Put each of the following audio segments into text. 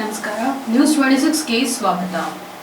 ನಮಸ್ಕಾರ. News twenty ಸಿಕ್ಸ್ಗೆ ಸ್ವಾಗತ.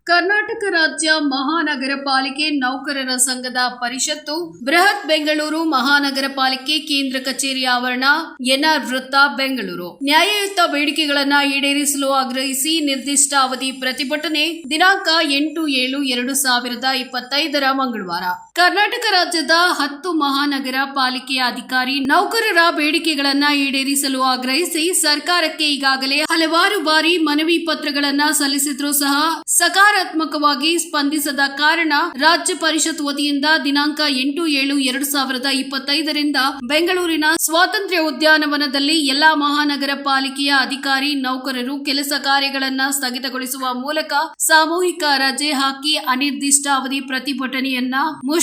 ಕರ್ನಾಟಕ ರಾಜ್ಯ ಮಹಾನಗರ ಪಾಲಿಕೆ ನೌಕರರ ಸಂಘದ ಪರಿಷತ್ತು, ಬೃಹತ್ ಬೆಂಗಳೂರು ಮಹಾನಗರ ಪಾಲಿಕೆ ಕೇಂದ್ರ ಕಚೇರಿ ಆವರಣ, ಎನ್ಆರ್ ವೃತ್ತ, ಬೆಂಗಳೂರು. ನ್ಯಾಯಯುತ ಬೇಡಿಕೆಗಳನ್ನ ಈಡೇರಿಸಲು ಆಗ್ರಹಿಸಿ ನಿರ್ದಿಷ್ಟ ಅವಧಿ ಪ್ರತಿಭಟನೆ ದಿನಾಂಕ ಎಂಟು ಏಳು ಎರಡು ಸಾವಿರದ ಇಪ್ಪತ್ತೈದರ ಮಂಗಳವಾರ. ಕರ್ನಾಟಕ ರಾಜ್ಯದ ಹತ್ತು ಮಹಾನಗರ ಪಾಲಿಕೆಯ ಅಧಿಕಾರಿ ನೌಕರರ ಬೇಡಿಕೆಗಳನ್ನ ಈಡೇರಿಸಲು ಆಗ್ರಹಿಸಿ ಸರ್ಕಾರಕ್ಕೆ ಈಗಾಗಲೇ ಹಲವಾರು ಬಾರಿ ಮನವಿ ಪತ್ರಗಳನ್ನ ಸಲ್ಲಿಸಿದ್ರೂ ಸಹ ಸಕಾರಾತ್ಮಕವಾಗಿ ಸ್ಪಂದಿಸದ ಕಾರಣ ರಾಜ್ಯ ಪರಿಷತ್ ವತಿಯಿಂದ ದಿನಾಂಕ ಎಂಟು ಏಳು ಎರಡು ಸಾವಿರದ ಇಪ್ಪತ್ತೈದರಿಂದ ಬೆಂಗಳೂರಿನ ಸ್ವಾತಂತ್ರ್ಯ ಉದ್ಯಾನವನದಲ್ಲಿ ಎಲ್ಲಾ ಮಹಾನಗರ ಪಾಲಿಕೆಯ ಅಧಿಕಾರಿ ನೌಕರರು ಕೆಲಸ ಕಾರ್ಯಗಳನ್ನ ಸ್ಥಗಿತಗೊಳಿಸುವ ಮೂಲಕ ಸಾಮೂಹಿಕ ರಜೆ ಹಾಕಿ ಅನಿರ್ದಿಷ್ಟ ಅವಧಿ ಪ್ರತಿಭಟನೆಯನ್ನ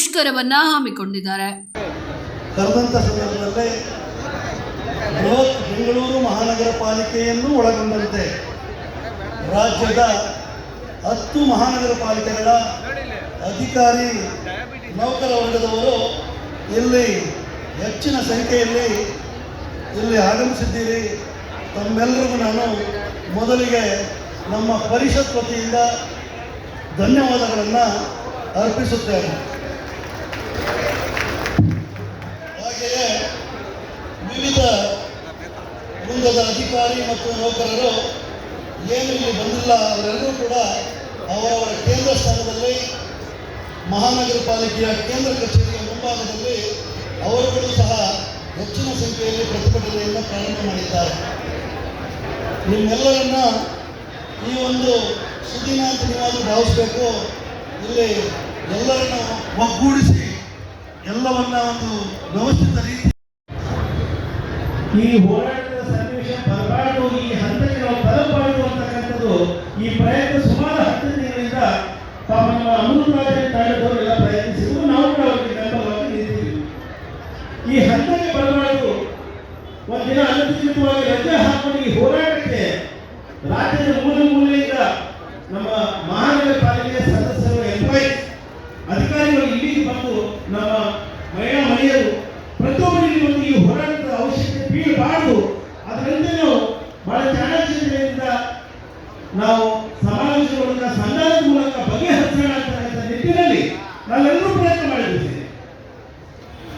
ಮುಷ್ಕರವನ್ನ ಹಮ್ಮಿಕೊಂಡಿದ್ದಾರೆ ಕರೆದಂಥ ಸಂದರ್ಭದಲ್ಲೇ ಬೃಹತ್ ಬೆಂಗಳೂರು ಮಹಾನಗರ ಪಾಲಿಕೆಯನ್ನು ಒಳಗೊಂಡಂತೆ ರಾಜ್ಯದ ಹತ್ತು ಮಹಾನಗರ ಪಾಲಿಕೆಗಳ ಅಧಿಕಾರಿ ನೌಕರ ವರ್ಗದವರು ಇಲ್ಲಿ ಹೆಚ್ಚಿನ ಸಂಖ್ಯೆಯಲ್ಲಿ ಇಲ್ಲಿ ಆಗಮಿಸಿದ್ದೀರಿ. ತಮ್ಮೆಲ್ಲರಿಗೂ ನಾನು ಮೊದಲಿಗೆ ನಮ್ಮ ಪರಿಷತ್ ವತಿಯಿಂದ ಧನ್ಯವಾದಗಳನ್ನು ಅರ್ಪಿಸುತ್ತೇನೆ. ವಿವಿಧ ವೃಂದದ ಅಧಿಕಾರಿ ಮತ್ತು ನೌಕರರು ಏನು ಇಲ್ಲಿ ಬಂದಿಲ್ಲ, ಅವರೆಲ್ಲರೂ ಕೂಡ ಅವರವರ ಕೇಂದ್ರ ಸ್ಥಾನದಲ್ಲಿ ಮಹಾನಗರ ಪಾಲಿಕೆಯ ಕೇಂದ್ರ ಕಚೇರಿಯ ಮುಂಭಾಗದಲ್ಲಿ ಅವರುಗಳು ಸಹ ಹೆಚ್ಚಿನ ಸಂಖ್ಯೆಯಲ್ಲಿ ಪ್ರತಿಭಟನೆಯನ್ನು ಪ್ರಾರಂಭ ಮಾಡಿದ್ದಾರೆ. ನಿಮ್ಮೆಲ್ಲರನ್ನ ಈ ಒಂದು ಸುದ್ದಿನ ಅಂತ ನೀವಾದರೂ ಭಾವಿಸಬೇಕು. ಇಲ್ಲಿ ಎಲ್ಲರನ್ನ ಒಗ್ಗೂಡಿಸಿ ಎಲ್ಲವನ್ನ ಒಂದು ವ್ಯವಸ್ಥಿತ ರೀತಿ ಈ ಹೋರಾಟದ ಸನ್ನಿವೇಶ ಬರಬಾರದು ಈ ಹಂತಕ್ಕೆ ನಾವು ತಲುಪಬಾರ್ದು ಅಂತಕ್ಕಂಥದ್ದು ಈ ಪ್ರಯತ್ನ ಸುಮಾರು ಹತ್ತು ದಿನಗಳಿಂದ ತಮ್ಮ ನಮ್ಮ ಅಮೃತರಾಜ ತಂಡದವರು ಎಲ್ಲ ಪ್ರಯತ್ನಿಸಿದ್ರು. ನಾವು ಕೂಡ ಅವರಿಗೆ ಬೆಂಬಲವಾಗಿ ನಿಂತಿದ್ದೀವಿ ಈ ಹಂತಕ್ಕೆ ಬರಬಾರದು ಒಂದಿನ ಅನಧಿಕೃತವಾಗಿ ರಜೆ ಹಾಕೊಂಡು ಈ ಹೋರಾಟಕ್ಕೆ ರಾಜ್ಯದ ಮೂಲ ಮೂಲೆಯಿಂದ ನಮ್ಮ ಮಹಾನಗರ ಪಾಲಿಕೆಯ ಸದಸ್ಯರು ಎಂಪ್ಲಾಯೀಸ್ ಅಧಿಕಾರಿಗಳು ಇಲ್ಲಿಗೆ ಬಂದು ನಮ್ಮ ಮಹಿಳೆಯರು ಪ್ರತಿಯೊಬ್ಬರಿಗೆ ಹೋರಾಟದ ಅವಶ್ಯಕತೆ ಬೀಳಬಾರದು. ಅದರಿಂದ ನಾವು ಬಹಳ ಚಾಣಾಕ್ಷತೆಯಿಂದ ನಾವು ಸಮಾವೇಶಗಳನ್ನ ಸಂಧಾನದ ಮೂಲಕ ಬಗೆಹರಿಸೋಣ ಹೇಳಿದ ನಿಟ್ಟಿನಲ್ಲಿ ನಾವೆಲ್ಲರೂ ಪ್ರಯತ್ನ ಮಾಡಿದ್ದೇವೆ.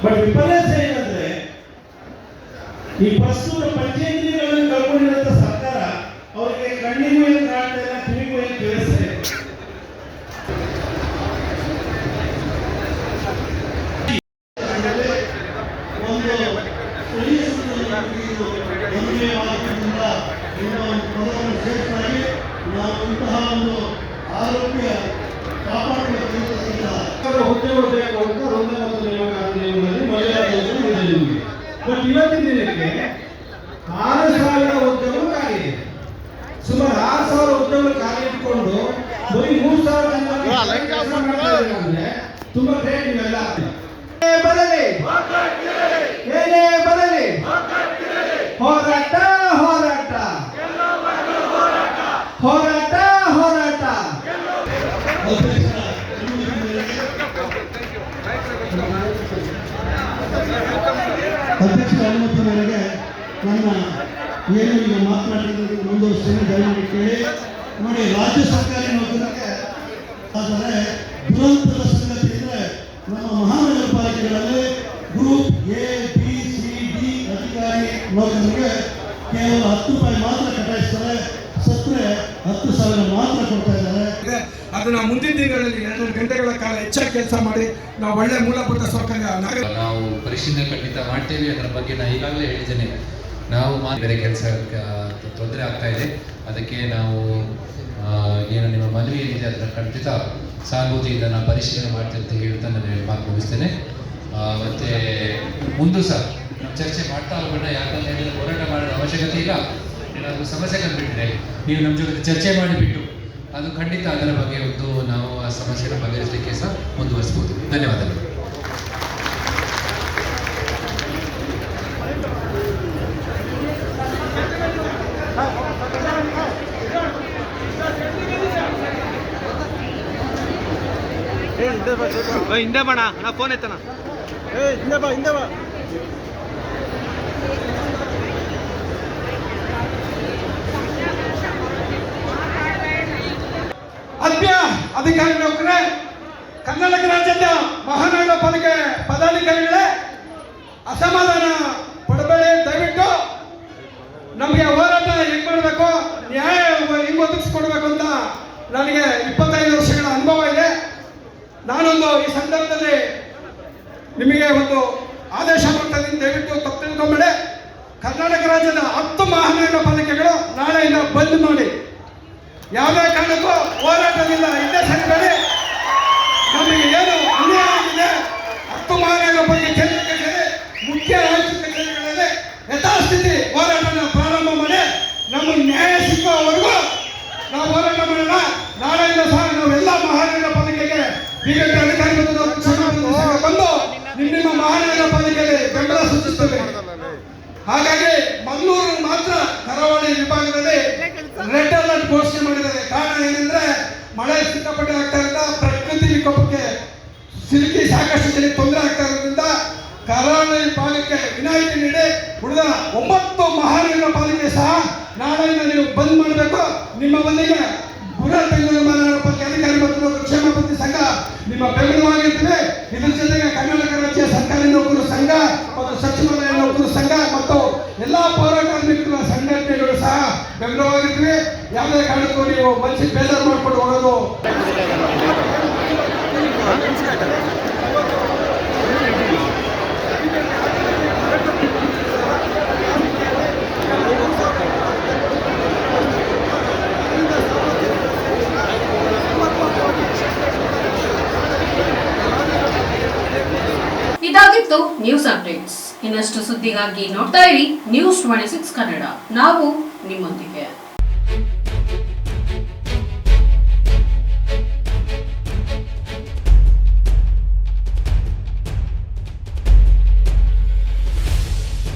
ಬಟ್ ವಿಪರ್ಯಾಸ ಏನಂದ್ರೆ, ಈ ಪ್ರಸ್ತುತ ಪಂಚಾಯತಿಗಳನ್ನು ಕಳ್ಕೊಂಡಿರುವಂತ ಸರ್ಕಾರ, ಅವರಿಗೆ ಕಣ್ಣಿಗೂ ಏನು ಕಾಣ್ತಾ ಇಲ್ಲ, ಕಿವಿಗೂ ಏನು ಕೇಳಿಸ್ತಾ ಇಲ್ಲ ಒಂದು ಸ್ಥಳೀಯ ಸಂಸ್ಥೆಯನ್ನು ಅನ್ವಯವಾಗುವುದರಿಂದ ನಿಮ್ಮ ಒಂದು ಪದವನ್ನು ಸೇರಿಸಲಾಗಿ ನಾವು ಇಂತಹ ಒಂದು ಆರೋಗ್ಯ ಕಾಪಾಡುವ ಕೆಲಸದಿಂದ ಹುದ್ದೆಗಳು ಬೇಕು ಅಂತ ವೃಂದ ಮತ್ತು ನಿಯಮದಲ್ಲಿ ಮರ್ಯಾದೆಯನ್ನು ಇದೆ ನಿಮಗೆ ಬಟ್ ಇವತ್ತಿನ ದಿನಕ್ಕೆ ಆರು ಸಾವಿರ ಹುದ್ದೆಗಳು ಖಾಲಿ ಇದೆ ಸುಮಾರು ಆರು ಸಾವಿರ ಹುದ್ದೆಗಳು ಖಾಲಿ ಇಟ್ಕೊಂಡು ಬರೀ ಮೂರು ಸಾವಿರ ಜನ ಕೆಲಸ ಮಾಡ್ತಾ ಇದ್ದಾರೆ ಅಂದ್ರೆ ತುಂಬಾ ಗ್ರೇಟ್ ಇವೆಲ್ಲ ಏನೇ ಬರಲಿ ಏನೇ ಬರಲಿ ಹೋರಾಟ ಹೋರಾಟ ಹೋರಾಟ ಹೋರಾಟ ಅಧ್ಯಕ್ಷರ ಅನುಮತಿ ಮೇರೆಗೆ ಅಧ್ಯಕ್ಷರ ಅನುಮತಿ ಮೇರೆಗೆ ನನ್ನ ಏನು ಈಗ ಮಾತನಾಡಿದ್ದನ್ನು ಮುಂದುವರಿಸ್ತೇನೆ ದಯಮಾಡಿ ಕೇಳಿ ನೋಡಿ ರಾಜ್ಯ ಸರ್ಕಾರಿ ನೌಕರರಿಗೆ ಆದರೆ ದುರಂತದ ಸಂಗತಿ ಅಂದರೆ ನಮ್ಮ ಮಹಾನಗರ ಪಾಲಿಕೆಗಳಲ್ಲಿ group A B C D ಅಧಿಕಾರಿ ನೌಕರರಿಗೆ ಕೇವಲ ಹತ್ತು ರೂಪಾಯಿ ಮಾತ್ರ ಕಟಾಯಿಸ್ತಾರೆ ಸತ್ರೆ ಹತ್ತು ಸಾವಿರ ಮಾತ್ರ ಕೊಡ್ತಾ ಇದ್ದಾರೆ. ಇದೆ ಅದನ್ನ ಮುಂದಿನ ದಿನಗಳಲ್ಲಿ ಎರಡು ಗಂಟೆಗಳ ಕಾಲ ಹೆಚ್ಚಾಗಿ ಕೆಲಸ ಮಾಡಿ ನಾವು ಒಳ್ಳೆ ಮೂಲಭೂತ ಸೌಕರ್ಯ ನಾವು ಪರಿಶೀಲನೆ ಖಂಡಿತ ಮಾಡ್ತೇವೆ. ಅದರ ಬಗ್ಗೆ ನಾನು ಈಗಾಗಲೇ ಹೇಳಿದ್ದೇನೆ. ನಾವು ಬೇರೆ ಕೆಲಸ ತೊಂದರೆ ಆಗ್ತಾ ಇದೆ. ಅದಕ್ಕೆ ನಾವು ಏನು ನಿಮ್ಮ ಮನವಿ ಏನಿದೆ ಅದರ ಖಂಡಿತ ಇದನ್ನು ಪರಿಶೀಲನೆ ಮಾಡ್ತೇನೆ ಅಂತ ಹೇಳ್ತಾ ನಾನು ಮಾತು ಮುಗಿಸ್ತೇನೆ. ಮತ್ತೆ ಮುಂದೂ ಸಹ ನಾವು ಚರ್ಚೆ ಮಾಡ್ತಾ ಹೋಗೋಣ ಯಾಕಂತ ಹೇಳಿದ್ರೆ ಹೋರಾಟ ಮಾಡೋದು ಅವಶ್ಯಕತೆ ಇಲ್ಲ. ಏನಾದರೂ ಸಮಸ್ಯೆ ಬಿಟ್ಟರೆ ನೀವು ನಮ್ಮ ಜೊತೆ ಚರ್ಚೆ ಮಾಡಿಬಿಟ್ಟು ಅದು ಖಂಡಿತ ಅದರ ಬಗ್ಗೆ ಒಂದು ನಾವು ಆ ಸಮಸ್ಯೆನ ಬಗೆಹರಿಸಲಿಕ್ಕೆ ಸಹ ಮುಂದುವರಿಸಬಹುದು ಧನ್ಯವಾದಗಳು. ಹಿಂದೆ ಬಣ ನಾ ಫೋನ್ ಐತನ ಏ ಹಿಂದೆ ಬಾ ಹಿಂದೆ ಬಾ. ಅಧಿಕಾರಿ ನೌಕರೇ ಕರ್ನಾಟಕ ರಾಜ್ಯದ ಮಹಾನಗರ ಪಾಲಿಕೆ ಪದಾಧಿಕಾರಿಗಳೇ, ಅಸಮಾಧಾನ ಪಡಬೇಡಿ. ದಯವಿಟ್ಟು ನಮಗೆ ಹೋರಾಟ ಹೆಂಗ್ ಮಾಡಬೇಕು, ನ್ಯಾಯ ಹೆಂಗ್ ಒದಗಿಸ್ಕೊಡ್ಬೇಕು ಅಂತ ನನಗೆ ಇಪ್ಪತ್ತೈದು ವರ್ಷಗಳ ಅನುಭವ ಇದೆ. ನಾನೊಂದು ಈ ಸಂದರ್ಭದಲ್ಲಿ ನಿಮಗೆ ಒಂದು ಆದೇಶ ಮಾಡ್ತಾ ದಯವಿಟ್ಟು ತಪ್ಪು ತಿಳ್ಕೊಂಬೇಡಿ. ಕರ್ನಾಟಕ ರಾಜ್ಯದ ಹತ್ತು ಮಹಾನಗರ ಪಾಲಿಕೆಗಳು ನಾಳೆಯಿಂದ ಬಂದ್ ಮಾಡಿ. ಯಾವುದೇ ಕಾರಣಕ್ಕೂ ಹೋರಾಟದಿಂದ ಇದ್ದ ಸಂಘಟನೆ ನಮಗೆ ಏನು ಅನ್ಯಾಯ ಆಗಿದೆ ಹತ್ತು ಮಹಾನಗರ ಬಗ್ಗೆ ಕೇಂದ್ರ ಕಚೇರಿ ಮುಖ್ಯ ಆಯುಕ್ತ ಕೇಂದ್ರಗಳಲ್ಲಿ ಯಥಾಸ್ಥಿತಿ ಹೋರಾಟನ ಪ್ರಾರಂಭ ಮಾಡಿ, ನಮಗೆ ನ್ಯಾಯ ಸಿಕ್ಕುವವರೆಗೂ ನಾವು ಹೋರಾಟ ಮಾಡೋಣ. ನಾಳೆಯಿಂದ ಸಹ ನಾವೆಲ್ಲ ಮಹಾನಗರ ಪಾಲಿಕೆಗೆ ಬಿಜೆಪಿ ಅಧಿಕಾರಿ ಮತ್ತು ನಾವು ಕ್ಷಮಾಪಣೆ ಸಹ ಬಂದು ನಿಮ್ಮ ಮಹಾನಗರ ಪಾಲಿಕೆಯಲ್ಲಿ ಬೆಂಬಲ ಸೂಚಿಸುತ್ತೇವೆ ಹಾಗಾಗಿ ಮಂಗಳೂರು ಮಾತ್ರ ಕರಾವಳಿ ವಿಭಾಗದಲ್ಲಿ ರೆಡ್ ಅಲರ್ಟ್ ಘೋಷಣೆ ಮಾಡಿದ್ದಾರೆ ಕಾರಣ ಏನಂದ್ರೆ ಮಳೆ ಸಿಕ್ಕಾಪಟ್ಟೆ ಆಗ್ತಾ ಪ್ರಕೃತಿ ವಿಕೋಪಕ್ಕೆ ಸಿಲುಕಿ ಸಾಕಷ್ಟು ಜನ ತೊಂದರೆ ಆಗ್ತಾ ಇರೋದ್ರಿಂದ ಕರಾವಳಿ ಪಾಲಿಕೆ ವಿನಾಯಿತಿ ನೀಡಿ ಉಳಿದ ಒಂಬತ್ತು ಮಹಾನಗರ ಪಾಲಿಕೆ ಸಹ ನಾಳೆಯಿಂದ ನೀವು ಬಂದ್ ಮಾಡಬೇಕು. ನಿಮ್ಮ ಬಂದಿಗೆ ಬೃಹತ್ ಬೆಂಗಳೂರು ಮಹಾನಗರ ಪಾಲಿಕೆ ಅಧಿಕಾರಿ ಮತ್ತು ಕ್ಷೇಮಾಭಿವೃದ್ಧಿ ಸಂಘ ನಿಮ್ಮ ಬೆಂಬಲವಾಗಿರ್ತದೆ ಇದ್ರ ಜೊತೆಗೆ ಕರ್ನಾಟಕ ರಾಜ್ಯ ಸರ್ಕಾರಿ ನೌಕರರ ಸಂಘ ಮತ್ತು ಸಚಿವಾಲಯ ನೌಕರರ ಸಂಘ ಮತ್ತು ಎಲ್ಲಾ ಪೌರ ಕಾರ್ಮಿಕರ ಸಂಘಟನೆಗಳು ಸಹ ಬೆಂಬಲವಾಗಿರ್ತವೆ ಯಾವುದೇ ಕಾರಣಕ್ಕೂ ನೀವು ಮನಸ್ಸಿಗೆ ಬೇಜಾರು ಮಾಡ್ಕೊಂಡು ಹೋಗೋದು. ಇದಾಗಿತ್ತು ನ್ಯೂಸ್ ಅಪ್ಡೇಟ್ಸ್ ಇನ್ನಷ್ಟು ಸುದ್ದಿಗಾಗಿ ನೋಡ್ತಾ ಇರಿ ನ್ಯೂಸ್ ಟ್ವೆಂಟಿ ಸಿಕ್ಸ್ ಕನ್ನಡ. ನಾವು ನಿಮ್ಮೊಂದಿಗೆ.